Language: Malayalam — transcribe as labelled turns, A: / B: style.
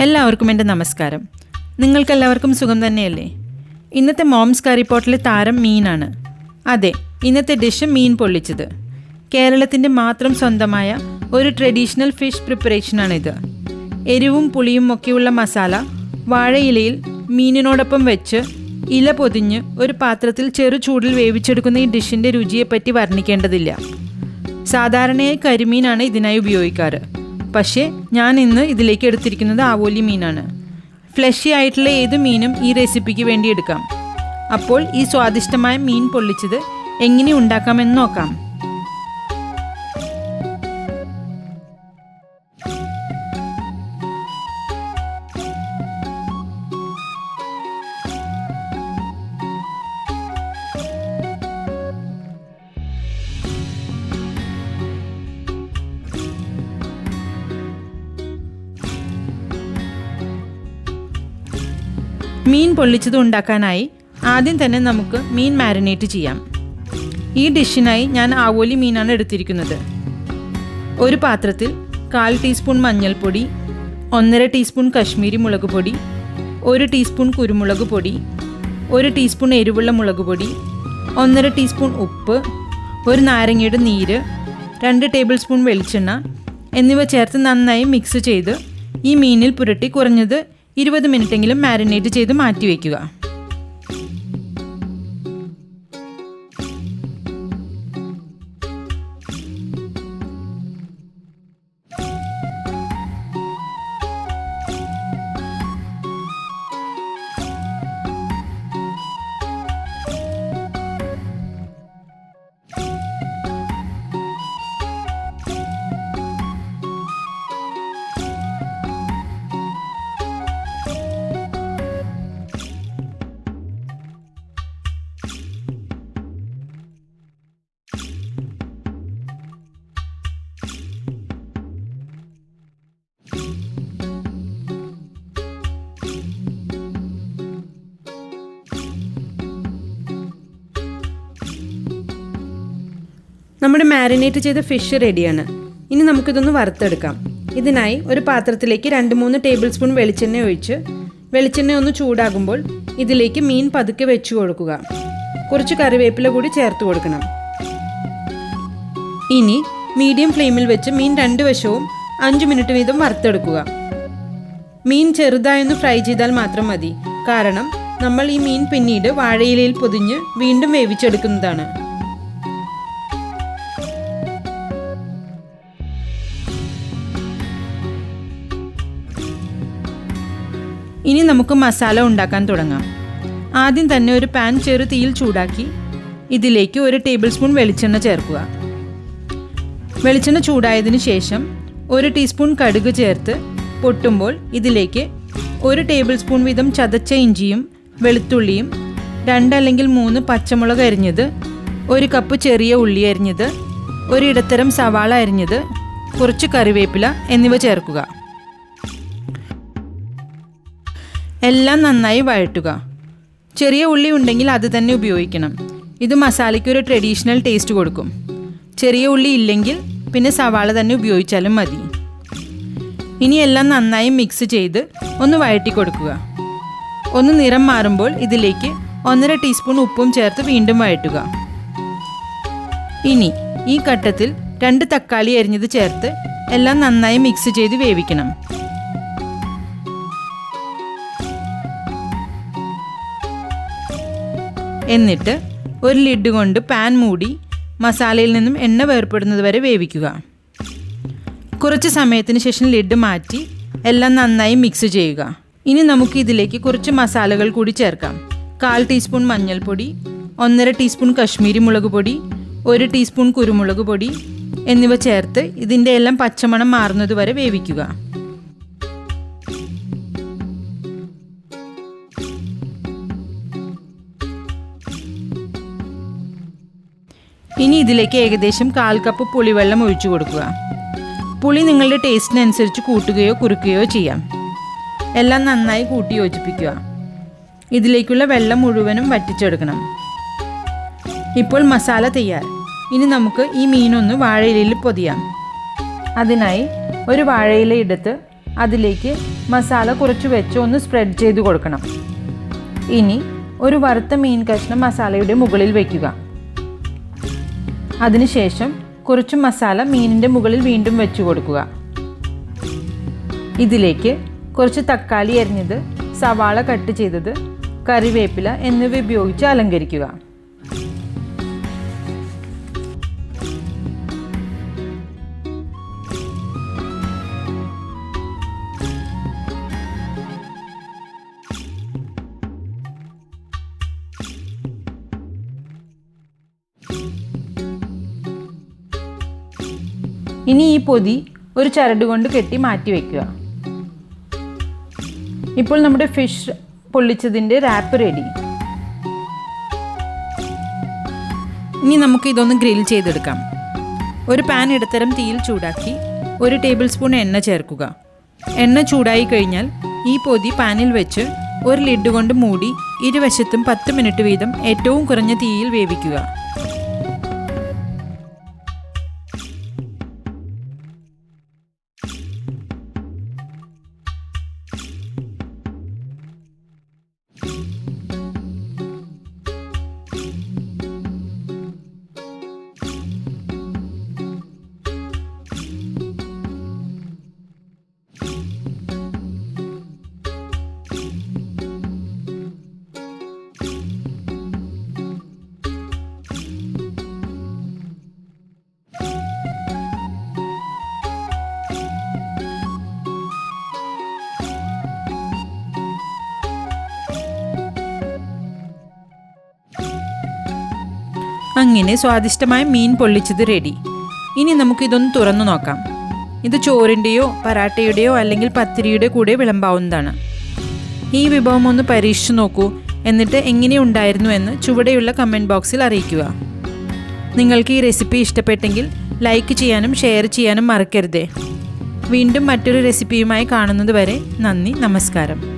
A: എല്ലാവർക്കും എന്റെ നമസ്കാരം. നിങ്ങൾക്കെല്ലാവർക്കും സുഖം തന്നെയല്ലേ? ഇന്നത്തെ മോംസ് കറി പോട്ടിലെ താരം മീനാണ്. അതെ ഇന്നത്തെ ഡിഷ് മീൻ പൊള്ളിച്ചത്. കേരളത്തിന്റെ മാത്രം സ്വന്തമായ ഒരു ട്രഡീഷണൽ ഫിഷ് പ്രിപ്പറേഷനാണിത്. എരിവും പുളിയും ഒക്കെയുള്ള മസാല വാഴയിലയിൽ മീനിനോടൊപ്പം വെച്ച് ഇല പൊതിഞ്ഞ് ഒരു പാത്രത്തിൽ ചെറു ചൂടിൽ വേവിച്ചെടുക്കുന്ന ഈ ഡിഷിന്റെ രുചിയെപ്പറ്റി വർണിക്കേണ്ടതില്ല. സാധാരണയായി കരിമീനാണ് ഇതിനായി ഉപയോഗിക്കാറ്. പക്ഷേ ഞാൻ ഇന്ന് ഇതിലേക്ക് എടുത്തിരിക്കുന്നത് ആവോലി മീനാണ്. ഫ്ലഷി ആയിട്ടുള്ള ഏത് മീനും ഈ റെസിപ്പിക്ക് വേണ്ടി എടുക്കാം. അപ്പോൾ ഈ സ്വാദിഷ്ടമായ മീൻ പൊള്ളിച്ചത് എങ്ങനെ ഉണ്ടാക്കാമെന്ന് നോക്കാം. മീൻ പൊള്ളിച്ചത് ഉണ്ടാക്കാനായി ആദ്യം തന്നെ നമുക്ക് മീൻ മാരിനേറ്റ് ചെയ്യാം. ഈ ഡിഷിനായി ഞാൻ ആവോലി മീനാണ് എടുത്തിരിക്കുന്നത്. ഒരു പാത്രത്തിൽ കാൽ ടീസ്പൂൺ മഞ്ഞൾപ്പൊടി ഒന്നര ടീസ്പൂൺ കശ്മീരി മുളക് പൊടി ഒരു ടീസ്പൂൺ കുരുമുളക് പൊടി ഒരു ടീസ്പൂൺ എരിവുള്ള മുളക് പൊടി ഒന്നര ടീസ്പൂൺ ഉപ്പ് ഒരു നാരങ്ങയുടെ നീര് രണ്ട് ടേബിൾ സ്പൂൺ വെളിച്ചെണ്ണ എന്നിവ ചേർത്ത് നന്നായി മിക്സ് ചെയ്ത് ഈ മീനിൽ പുരട്ടി കുറഞ്ഞത് ഇരുപത് മിനിറ്റെങ്കിലും മാരിനേറ്റ് ചെയ്ത് മാറ്റി വയ്ക്കുക നമ്മുടെ മാരിനേറ്റ് ചെയ്ത ഫിഷ് റെഡിയാണ് ഇനി നമുക്കിതൊന്ന് വറുത്തെടുക്കാം. ഇതിനായി ഒരു പാത്രത്തിലേക്ക് രണ്ട് മൂന്ന് ടേബിൾ സ്പൂൺ വെളിച്ചെണ്ണ ഒഴിച്ച് വെളിച്ചെണ്ണ ഒന്ന് ചൂടാകുമ്പോൾ ഇതിലേക്ക് മീൻ പതുക്കെ വെച്ച് കൊടുക്കുക. കുറച്ച് കറിവേപ്പില കൂടി ചേർത്ത് കൊടുക്കണം. ഇനി മീഡിയം ഫ്ലെയിമിൽ വെച്ച് മീൻ രണ്ട് വശവും അഞ്ച് മിനിറ്റ് വീതം വറുത്തെടുക്കുക. മീൻ ചെറുതായൊന്ന് ഫ്രൈ ചെയ്താൽ മാത്രം മതി. കാരണം നമ്മൾ ഈ മീൻ പിന്നീട് വാഴയിലയിൽ പൊതിഞ്ഞ് വീണ്ടും വേവിച്ചെടുക്കുന്നതാണ്. ഇനി നമുക്ക് മസാല ഉണ്ടാക്കാൻ തുടങ്ങാം. ആദ്യം തന്നെ ഒരു പാൻ ചെറു തീയിൽ ചൂടാക്കി ഇതിലേക്ക് ഒരു ടേബിൾ സ്പൂൺ വെളിച്ചെണ്ണ ചേർക്കുക. വെളിച്ചെണ്ണ ചൂടായതിനു ശേഷം ഒരു ടീസ്പൂൺ കടുക് ചേർത്ത് പൊട്ടുമ്പോൾ ഇതിലേക്ക് ഒരു ടേബിൾ സ്പൂൺ വീതം ചതച്ച ഇഞ്ചിയും വെളുത്തുള്ളിയും രണ്ടല്ലെങ്കിൽ മൂന്ന് പച്ചമുളക് അരിഞ്ഞത് ഒരു കപ്പ് ചെറിയ ഉള്ളി അരിഞ്ഞത് ഒരു ഇടത്തരം സവാള അരിഞ്ഞത് കുറച്ച് കറിവേപ്പില എന്നിവ ചേർക്കുക. എല്ലാം നന്നായി വഴറ്റുക. ചെറിയ ഉള്ളി ഉണ്ടെങ്കിൽ അത് തന്നെ ഉപയോഗിക്കണം. ഇത് മസാലയ്ക്ക് ഒരു ട്രഡീഷണൽ ടേസ്റ്റ് കൊടുക്കും. ചെറിയ ഉള്ളി ഇല്ലെങ്കിൽ പിന്നെ സവാള തന്നെ ഉപയോഗിച്ചാലും മതി. ഇനി എല്ലാം നന്നായി മിക്സ് ചെയ്ത് ഒന്ന് വഴറ്റി കൊടുക്കുക. ഒന്ന് നിറം മാറുമ്പോൾ ഇതിലേക്ക് ഒന്നര ടീസ്പൂൺ ഉപ്പും ചേർത്ത് വീണ്ടും വഴറ്റുക. ഇനി ഈ ഘട്ടത്തിൽ രണ്ട് തക്കാളി അരിഞ്ഞത് ചേർത്ത് എല്ലാം നന്നായി മിക്സ് ചെയ്ത് വേവിക്കണം. എന്നിട്ട് ഒരു ലിഡ് കൊണ്ട് പാൻ മൂടി മസാലയിൽ നിന്നും എണ്ണ വേർപ്പെടുന്നത് വരെ വേവിക്കുക. കുറച്ച് സമയത്തിന് ശേഷം ലിഡ് മാറ്റി എല്ലാം നന്നായി മിക്സ് ചെയ്യുക. ഇനി നമുക്ക് ഇതിലേക്ക് കുറച്ച് മസാലകൾ കൂടി ചേർക്കാം. കാൽ ടീസ്പൂൺ മഞ്ഞൾപ്പൊടി ഒന്നര ടീസ്പൂൺ കശ്മീരി മുളക് പൊടി ഒരു ടീസ്പൂൺ കുരുമുളക് പൊടി എന്നിവ ചേർത്ത് ഇതിന്റെ എല്ലാം പച്ചമണം മാറുന്നത് വരെ വേവിക്കുക. ഇനി ഇതിലേക്ക് ഏകദേശം കാൽ കപ്പ് പുളിവെള്ളം ഒഴിച്ചു കൊടുക്കുക. പുളി നിങ്ങളുടെ ടേസ്റ്റിനനുസരിച്ച് കൂട്ടുകയോ കുറുക്കുകയോ ചെയ്യാം. എല്ലാം നന്നായി കൂട്ടി യോജിപ്പിക്കുക. ഇതിലേക്കുള്ള വെള്ളം മുഴുവനും വറ്റിച്ചെടുക്കണം. ഇപ്പോൾ മസാല തയ്യാർ. ഇനി നമുക്ക് ഈ മീനൊന്ന് വാഴയിലയിൽ പൊതിയാം. അതിനായി ഒരു വാഴയില എടുത്ത് അതിലേക്ക് മസാല കുറച്ച് വെച്ച് ഒന്ന് സ്പ്രെഡ് ചെയ്ത് കൊടുക്കണം. ഇനി ഒരു വറുത്ത മീൻ കഷ്ണം മസാലയുടെ മുകളിൽ വയ്ക്കുക അതിനുശേഷം കുറച്ച് മസാല മീനിന്റെ മുകളിൽ വീണ്ടും വെച്ച് കൊടുക്കുക. ഇതിലേക്ക് കുറച്ച് തക്കാളി അരിഞ്ഞത് സവാള കട്ട് ചെയ്തത് കറിവേപ്പില എന്നിവ ഉപയോഗിച്ച് അലങ്കരിക്കുക. ഇനി ഈ പൊതി ഒരു ചരട് കൊണ്ട് കെട്ടി മാറ്റി വയ്ക്കുക ഇപ്പോൾ നമ്മുടെ ഫിഷ് പൊള്ളിച്ചതിന്റെ റാപ്പ് റെഡി ഇനി നമുക്ക് ഇതൊന്ന് ഗ്രിൽ ചെയ്തെടുക്കാം. ഒരു പാൻ ഇടത്തരം തീയിൽ ചൂടാക്കി ഒരു ടേബിൾ സ്പൂൺ എണ്ണ ചേർക്കുക. എണ്ണ ചൂടായി കഴിഞ്ഞാൽ ഈ പൊതി പാനിൽ വെച്ച് ഒരു ലിഡ് കൊണ്ട് മൂടി ഇരുവശത്തും പത്ത് മിനിറ്റ് വീതം ഏറ്റവും കുറഞ്ഞ തീയിൽ വേവിക്കുക. അങ്ങനെ സ്വാദിഷ്ടമായ മീൻ പൊള്ളിച്ചത് റെഡി ഇനി നമുക്കിതൊന്ന് തുറന്നു നോക്കാം. ഇത് ചോറിന്റെയോ പരാട്ടയുടെയോ അല്ലെങ്കിൽ പത്തിരിയുടെ കൂടെ വിളമ്പാവുന്നതാണ്. ഈ വിഭവം ഒന്ന് പരീക്ഷിച്ചു നോക്കൂ. എന്നിട്ട് എങ്ങനെയുണ്ടായിരുന്നു എന്ന് ചുവടെയുള്ള കമന്റ് ബോക്സിൽ അറിയിക്കുക. നിങ്ങൾക്ക് ഈ റെസിപ്പി ഇഷ്ടപ്പെട്ടെങ്കിൽ ലൈക്ക് ചെയ്യാനും ഷെയർ ചെയ്യാനും മറക്കരുതേ. വീണ്ടും മറ്റൊരു റെസിപ്പിയുമായി കാണുന്നത് വരെ നന്ദി നമസ്കാരം.